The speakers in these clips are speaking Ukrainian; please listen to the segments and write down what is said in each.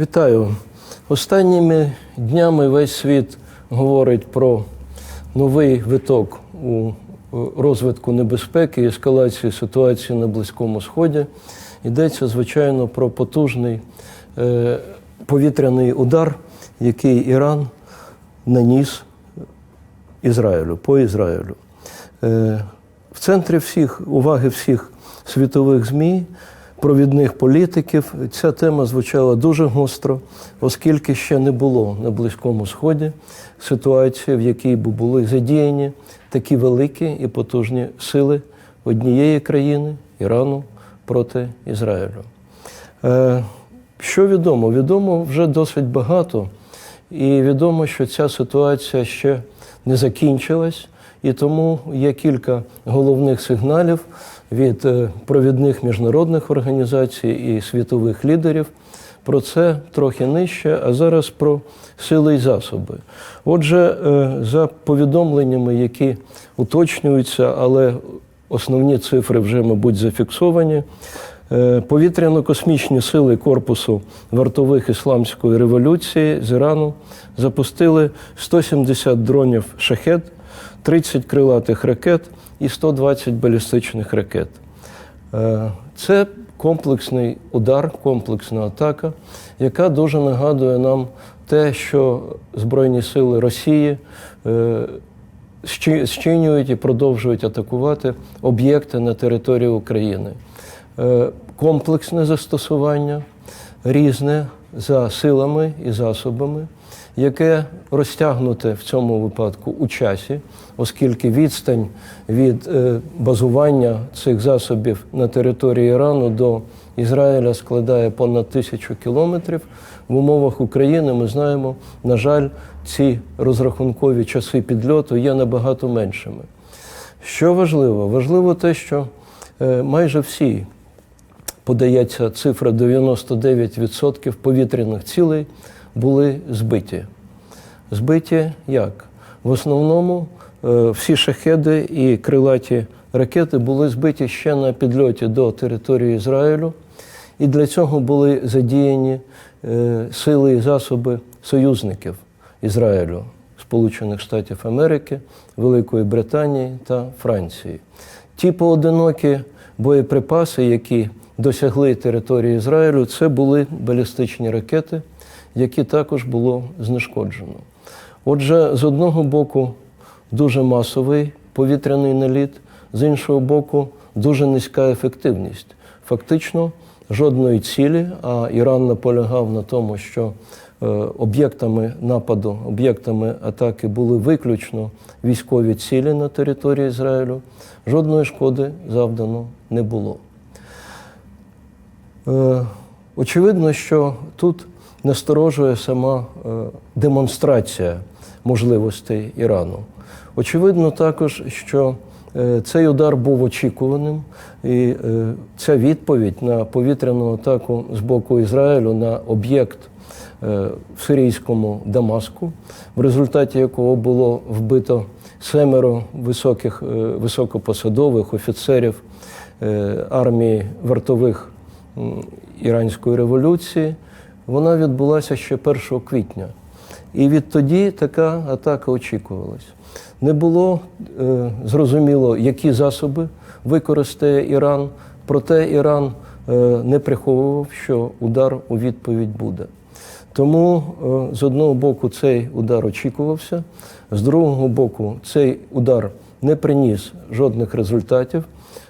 Вітаю. Останніми днями весь світ говорить про новий виток у розвитку небезпеки і ескалації ситуації на Близькому Сході. Йдеться, звичайно, про потужний е, повітряний удар, який Іран наніс Ізраїлю по Ізраїлю. Е, в центрі всіх уваги всіх світових ЗМІ, провідних політиків, ця тема звучала дуже гостро, оскільки ще не було на Близькому Сході ситуації, в якій би були задіяні такі великі і потужні сили однієї країни Ірану проти Ізраїлю. Е, Що відомо? Відомо вже досить багато, і відомо, що ця ситуація ще не закінчилась, і тому є кілька головних сигналів від е, провідних міжнародних організацій і світових лідерів. Про це трохи нижче, а зараз про сили і засоби. Отже, е, за повідомленнями, які уточнюються, але основні цифри вже, мабуть, зафіксовані. Е, Повітряно-космічні сили Корпусу вартових Ісламської революції з Ірану запустили 170 дронів шахет, 30 крилатих ракет і 120 балістичних ракет. Е, Це комплексний удар, комплексна атака, яка дуже нагадує нам те, що Збройні сили Росії е, зчинюють і продовжують атакувати об'єкти на території України. Е, Комплексне застосування, різне за силами і засобами, яке розтягнуте в цьому випадку у часі, оскільки відстань від е, базування цих засобів на території Ірану до Ізраїля складає понад тисячу кілометрів. В умовах України ми знаємо, на жаль, ці розрахункові часи підльоту є набагато меншими. Що важливо? Важливо те, що е, майже всі подається цифра 99% повітряних цілей були збиті. Збиті як? В основному е, всі шахеди і крилаті ракети були збиті ще на підльоті до території Ізраїлю, і для цього були задіяні е, сили і засоби союзників Ізраїлю, Сполучених Штатів Америки, Великої Британії та Франції. Ті поодинокі боєприпаси, які досягли території Ізраїлю, це були балістичні ракети, які також було знешкоджено. Отже, з одного боку, дуже масовий повітряний наліт, з іншого боку, дуже низька ефективність. Фактично, жодної цілі, а Іран наполягав на тому, що е, об'єктами нападу, об'єктами атаки були виключно військові цілі на території Ізраїлю. Жодної шкоди завдано не було. Е, Очевидно, що тут насторожує сама е, демонстрація можливостей Ірану. Очевидно також, що е, цей удар був очікуваним, і ця відповідь на повітряну атаку з боку Ізраїлю на об'єкт в сирійському Дамаску, в результаті якого було вбито семеро високих, високопосадових офіцерів армії вартових іранської революції, вона відбулася ще 1 квітня. І відтоді така атака очікувалась. Не було е, зрозуміло, які засоби використає Іран, проте Іран е, не приховував, що удар у відповідь буде. Тому е, з одного боку цей удар очікувався, з другого боку, цей удар не приніс жодних результатів.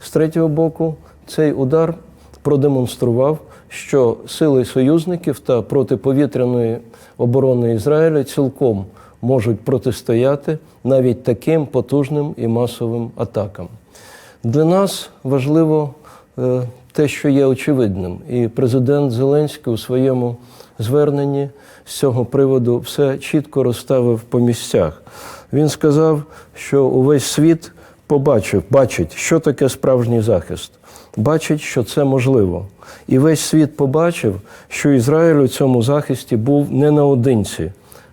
З третього боку, цей удар продемонстрував, що сили союзників та протиповітряної оборони Ізраїля цілком можуть протистояти навіть таким потужним і масовим атакам. Для нас важливо е, те, що є очевидним, і президент Зеленський у своєму зверненні з цього приводу все чітко розставив по місцях. Він сказав, що увесь світ побачив, бачить, що таке справжній захист, бачить, що це можливо. І весь світ побачив, що Ізраїль у цьому захисті був не наодинці.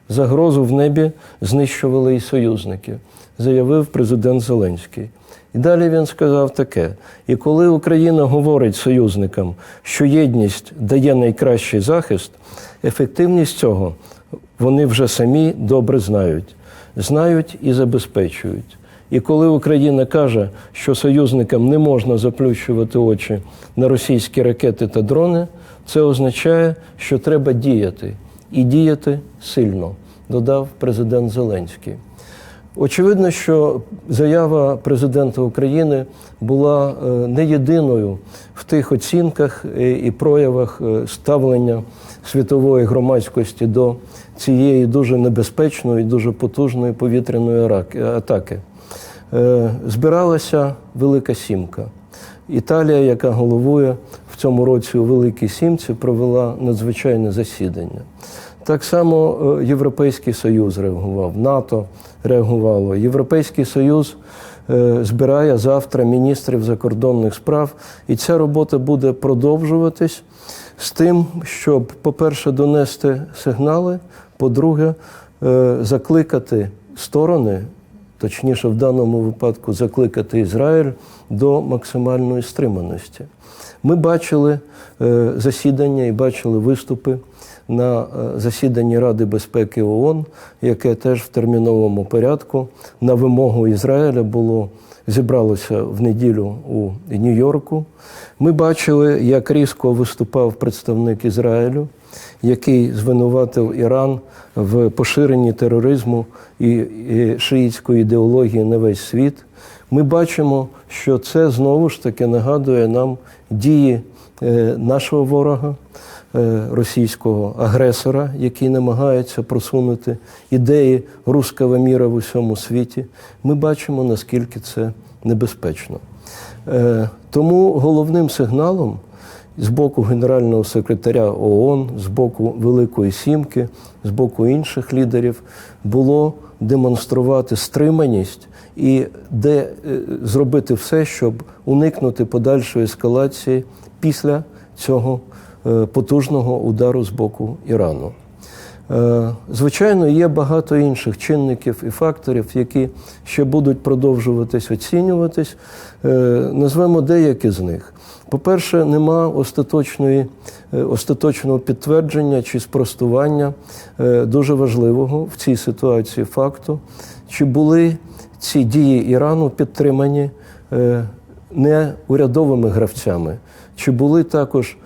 Загрозу в небі знищували і союзники, заявив президент Зеленський. І далі він сказав таке: і коли Україна говорить союзникам, що єдність дає найкращий захист, ефективність цього вони вже самі добре знають, знають і забезпечують. І коли Україна каже, що союзникам не можна заплющувати очі на російські ракети та дрони, це означає, що треба діяти і діяти сильно, додав президент Зеленський. Очевидно, що заява президента України була е, не єдиною в тих оцінках е, і проявах е, ставлення світової громадськості до цієї дуже небезпечної, дуже потужної повітряної атаки. Е, Збиралася Велика Сімка. Італія, яка головує в цьому році у Великій Сімці, провела надзвичайне засідання. Так само е, Європейський Союз реагував, НАТО реагувало. Європейський Союз е, збирає завтра міністрів закордонних справ, і ця робота буде продовжуватись з тим, щоб, по-перше, донести сигнали, по-друге, закликати сторони, точніше, в даному випадку закликати Ізраїль до максимальної стриманості. Ми бачили е, засідання і бачили виступи на е, засіданні Ради безпеки ООН, яке теж в терміновому порядку на вимогу Ізраїля було зібралося в неділю у Нью-Йорку. Ми бачили, як різко виступав представник Ізраїлю, який звинуватив Іран в поширенні тероризму і, шиїцької ідеології на весь світ. Ми бачимо, що це знову ж таки нагадує нам дії е, нашого ворога, е, російського агресора, який намагається просунути ідеї руського міра в усьому світі. Ми бачимо, наскільки це небезпечно. Тому головним сигналом з боку Генерального секретаря ООН, з боку Великої Сімки, з боку інших лідерів було демонструвати стриманість і де е, зробити все, щоб уникнути подальшої ескалації після цього е, потужного удару з боку Ірану. Е, Звичайно, є багато інших чинників і факторів, які ще будуть продовжуватись оцінюватись. Е, Назвемо деякі з них. По-перше, нема остаточної, е, остаточного підтвердження чи спростування дуже важливого в цій ситуації факту, чи були ці дії Ірану підтримані не урядовими гравцями, чи були також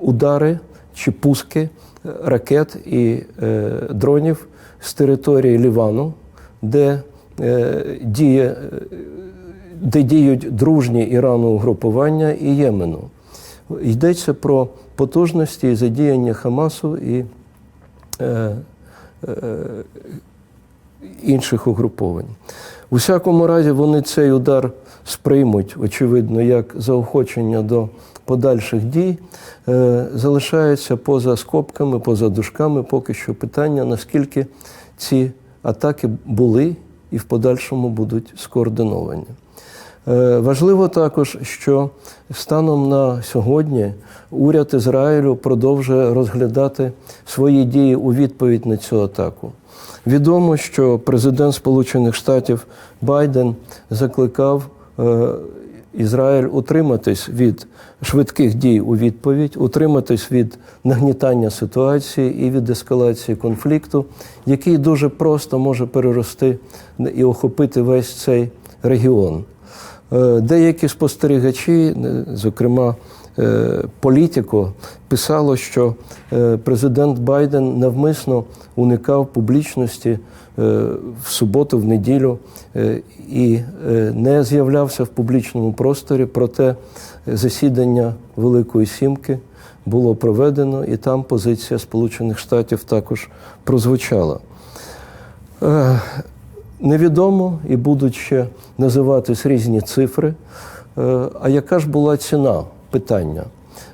удари чи пуски ракет і е, дронів з території Лівану, де е, діє, де діють дружні Ірану угрупування і Ємену. Йдеться про потужності і задіяння Хамасу і е, е, інших угруповань. У всякому разі, вони цей удар сприймуть, очевидно, як заохочення до подальших дій. Е, Залишається поза скобками, поза дужками поки що питання, наскільки ці атаки були і в подальшому будуть скоординовані. Е, Важливо також, що станом на сьогодні уряд Ізраїлю продовжує розглядати свої дії у відповідь на цю атаку. Відомо, що президент Сполучених Штатів Байден закликав е, Ізраїль утриматись від швидких дій у відповідь, утриматись від нагнітання ситуації і від ескалації конфлікту, який дуже просто може перерости і охопити весь цей регіон. Е, Деякі спостерігачі, е, зокрема е, політико, писало, що президент Байден навмисно уникав публічності в суботу, в неділю і не з'являвся в публічному просторі. Проте засідання Великої Сімки було проведено, і там позиція Сполучених Штатів також прозвучала. Невідомо і будуть ще називатись різні цифри. Е, А яка ж була ціна питання?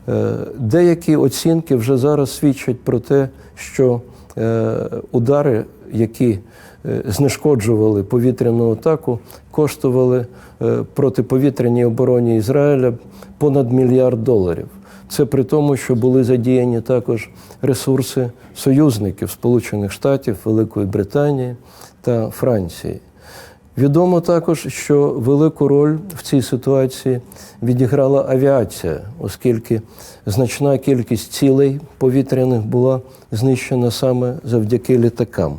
Е, Деякі оцінки вже зараз свідчать про те, що е, удари, які знешкоджували повітряну атаку, коштували протиповітряній обороні Ізраїля понад мільярд доларів. Це при тому, що були задіяні також ресурси союзників Сполучених Штатів, Великої Британії та Франції. Відомо також, що велику роль в цій ситуації відіграла авіація, оскільки значна кількість цілей повітряних була знищена саме завдяки літакам.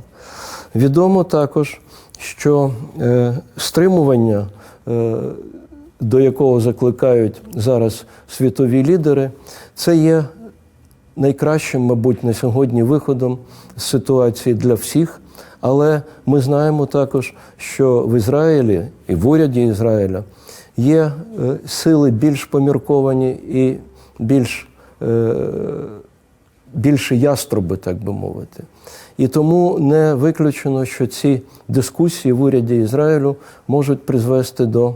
Відомо також, що е, стримування, е, до якого закликають зараз світові лідери, це є найкращим, мабуть, на сьогодні виходом з ситуації для всіх. Але ми знаємо також, що в Ізраїлі і в уряді Ізраїля є е, сили більш помірковані і більш, е, більше яструби, так би мовити. І тому не виключено, що ці дискусії в уряді Ізраїлю можуть призвести до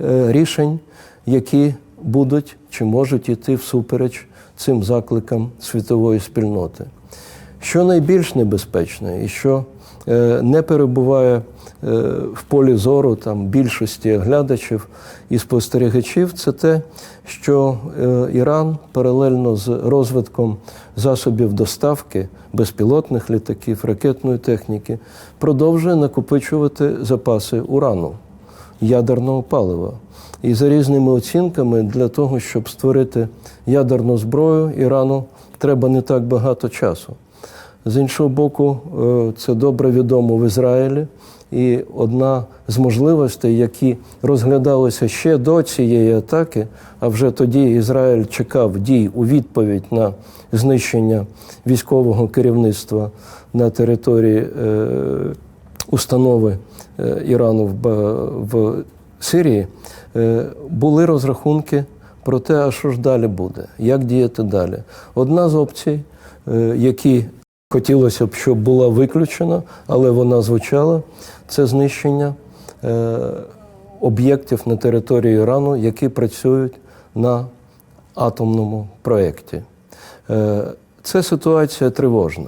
е, рішень, які будуть чи можуть йти всупереч цим закликам світової спільноти. Що найбільш небезпечне і що не перебуває е, в полі зору там, більшості глядачів і спостерігачів, це те, що е, Іран паралельно з розвитком засобів доставки безпілотних літаків, ракетної техніки, продовжує накопичувати запаси урану, ядерного палива. І за різними оцінками, для того, щоб створити ядерну зброю, Ірану треба не так багато часу. З іншого боку, е, це добре відомо в Ізраїлі. І одна з можливостей, які розглядалися ще до цієї атаки, а вже тоді Ізраїль чекав дій у відповідь на знищення військового керівництва на території е, установи е, Ірану в, Сирії, були розрахунки про те, а що ж далі буде, як діяти далі. Одна з опцій, які хотілося б, щоб була виключена, але вона звучала, це знищення е, об'єктів на території Ірану, які працюють на атомному проєкті. Е, Це ситуація тривожна.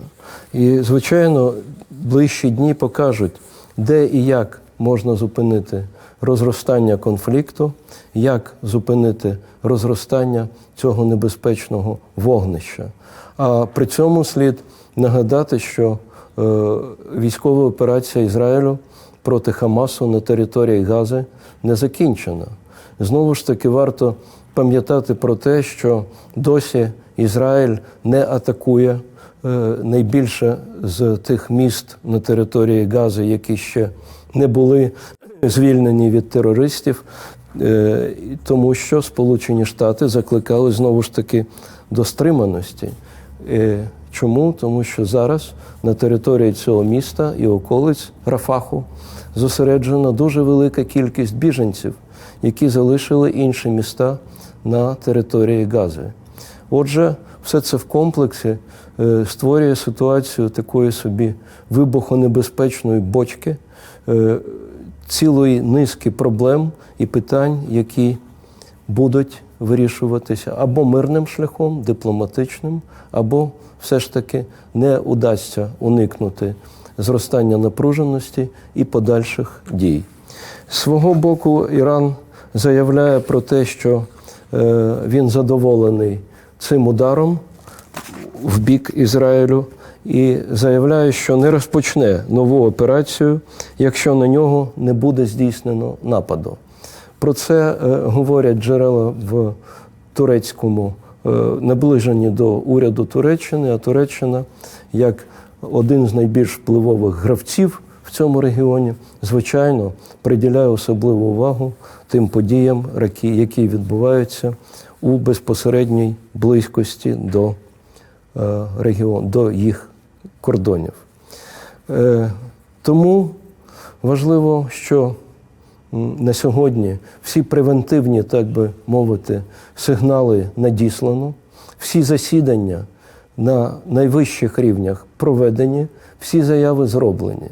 І, звичайно, ближчі дні покажуть, де і як можна зупинити розростання конфлікту, як зупинити розростання цього небезпечного вогнища. А при цьому слід нагадати, що е, військова операція Ізраїлю проти Хамасу на території Гази не закінчена. Знову ж таки, варто пам'ятати про те, що досі Ізраїль не атакує е, найбільше з тих міст на території Гази, які ще не були звільнені від терористів, е, тому що Сполучені Штати закликали знову ж таки до стриманості. Е, Чому? Тому що зараз на території цього міста і околиць Рафаху зосереджена дуже велика кількість біженців, які залишили інші міста на території Гази. Отже, все це в комплексі е, створює ситуацію такої собі вибухонебезпечної бочки, цілої низки проблем і питань, які будуть вирішуватися або мирним шляхом, дипломатичним, або все ж таки не удасться уникнути зростання напруженості і подальших дій. З свого боку, Іран заявляє про те, що е, він задоволений цим ударом в бік Ізраїлю і заявляє, що не розпочне нову операцію, якщо на нього не буде здійснено нападу. Про це е, говорять джерела в турецькому, е, наближені до уряду Туреччини, а Туреччина як один з найбільш впливових гравців в цьому регіоні, звичайно, приділяє особливу увагу тим подіям, які- відбуваються у безпосередній близькості до е, регіон, до їх кордонів. Е, Тому важливо, що на сьогодні всі превентивні, так би мовити, сигнали надіслано, всі засідання на найвищих рівнях проведені, всі заяви зроблені.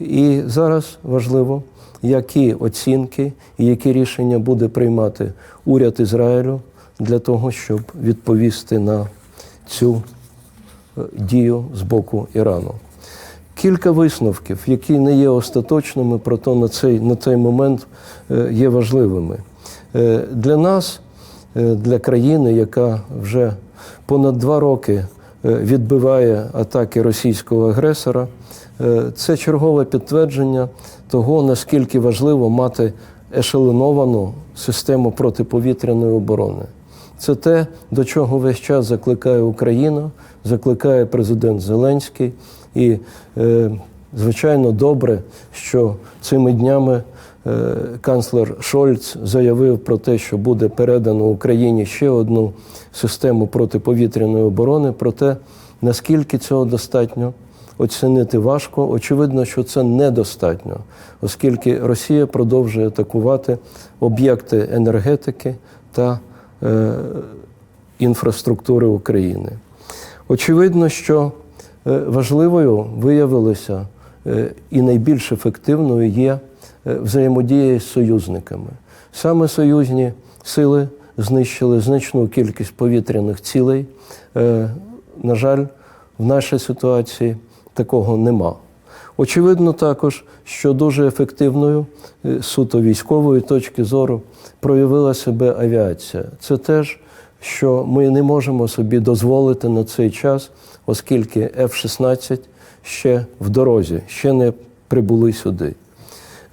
І зараз важливо, які оцінки і які рішення буде приймати уряд Ізраїлю для того, щоб відповісти на цю дію з боку Ірану. Кілька висновків, які не є остаточними, проте на цей, на цей момент е, є важливими. Е, Для нас, е, для країни, яка вже понад два роки е, відбиває атаки російського агресора. Е, Це чергове підтвердження того, наскільки важливо мати ешелоновану систему протиповітряної оборони. Це те, до чого весь час закликає Україна, закликає президент Зеленський. І, е, звичайно, добре, що цими днями е, канцлер Шольц заявив про те, що буде передано Україні ще одну систему протиповітряної оборони. Проте наскільки цього достатньо, оцінити важко. Очевидно, що це недостатньо, оскільки Росія продовжує атакувати об'єкти енергетики та е, інфраструктури України. Очевидно, що е, важливою виявилося е, і найбільш ефективною є е, взаємодія з союзниками. Саме союзні сили знищили значну кількість повітряних цілей. На жаль, в нашій ситуації такого нема. Очевидно також, що дуже ефективною суто військової точки зору проявила себе авіація. Це теж, що ми не можемо собі дозволити на цей час, оскільки F-16 ще в дорозі, ще не прибули сюди.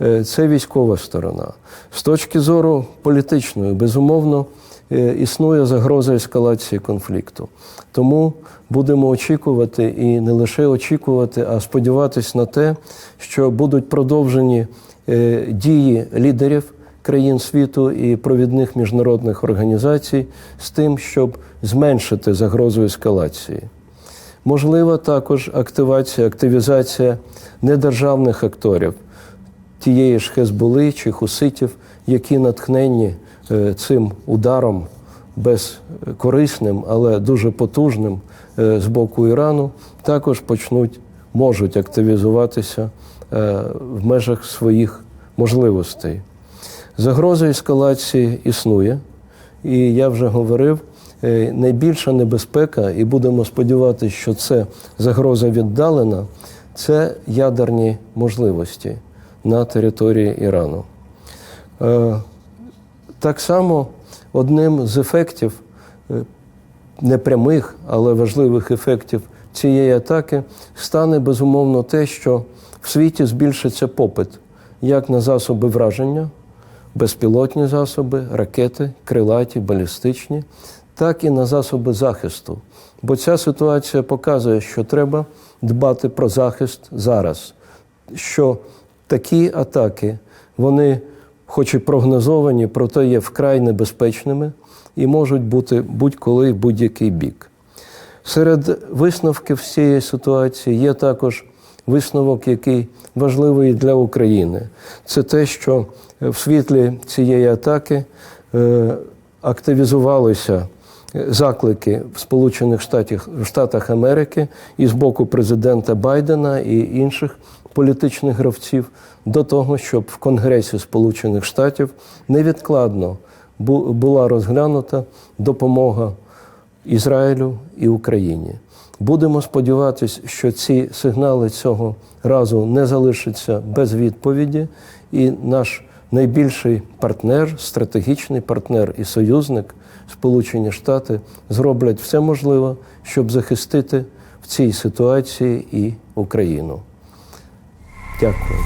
Е, Це військова сторона. З точки зору політичної, безумовно, е, існує загроза ескалації конфлікту. Тому будемо очікувати і не лише очікувати, а сподіватися на те, що будуть продовжені е, дії лідерів країн світу і провідних міжнародних організацій з тим, щоб зменшити загрозу ескалації. Можлива також активація, активізація недержавних акторів, тієї ж Хезболи чи Хуситів, які натхнені е, цим ударом безкорисним, але дуже потужним е, з боку Ірану, також почнуть, можуть активізуватися е, в межах своїх можливостей. Загроза ескалації існує, і я вже говорив, е, найбільша небезпека, і будемо сподіватися, що це загроза віддалена, це ядерні можливості на території Ірану. Е, Так само одним з ефектів, е, непрямих, але важливих ефектів цієї атаки стане безумовно те, що в світі збільшиться попит як на засоби враження, безпілотні засоби, ракети, крилаті, балістичні, так і на засоби захисту. Бо ця ситуація показує, що треба дбати про захист зараз, що такі атаки, вони, хоч і прогнозовані, проте є вкрай небезпечними і можуть бути будь-коли в будь-який бік. Серед висновків з цієї ситуації є також висновок, який важливий для України. Це те, що в світлі цієї атаки е, активізувалися заклики в Сполучених Штатах Америки і з боку президента Байдена і інших політичних гравців до того, щоб в Конгресі Сполучених Штатів невідкладно була розглянута допомога Ізраїлю і Україні. Будемо сподіватися, що ці сигнали цього разу не залишаться без відповіді, і наш найбільший партнер, стратегічний партнер і союзник, Сполучені Штати, зроблять все можливе, щоб захистити в цій ситуації і Україну. Дякую.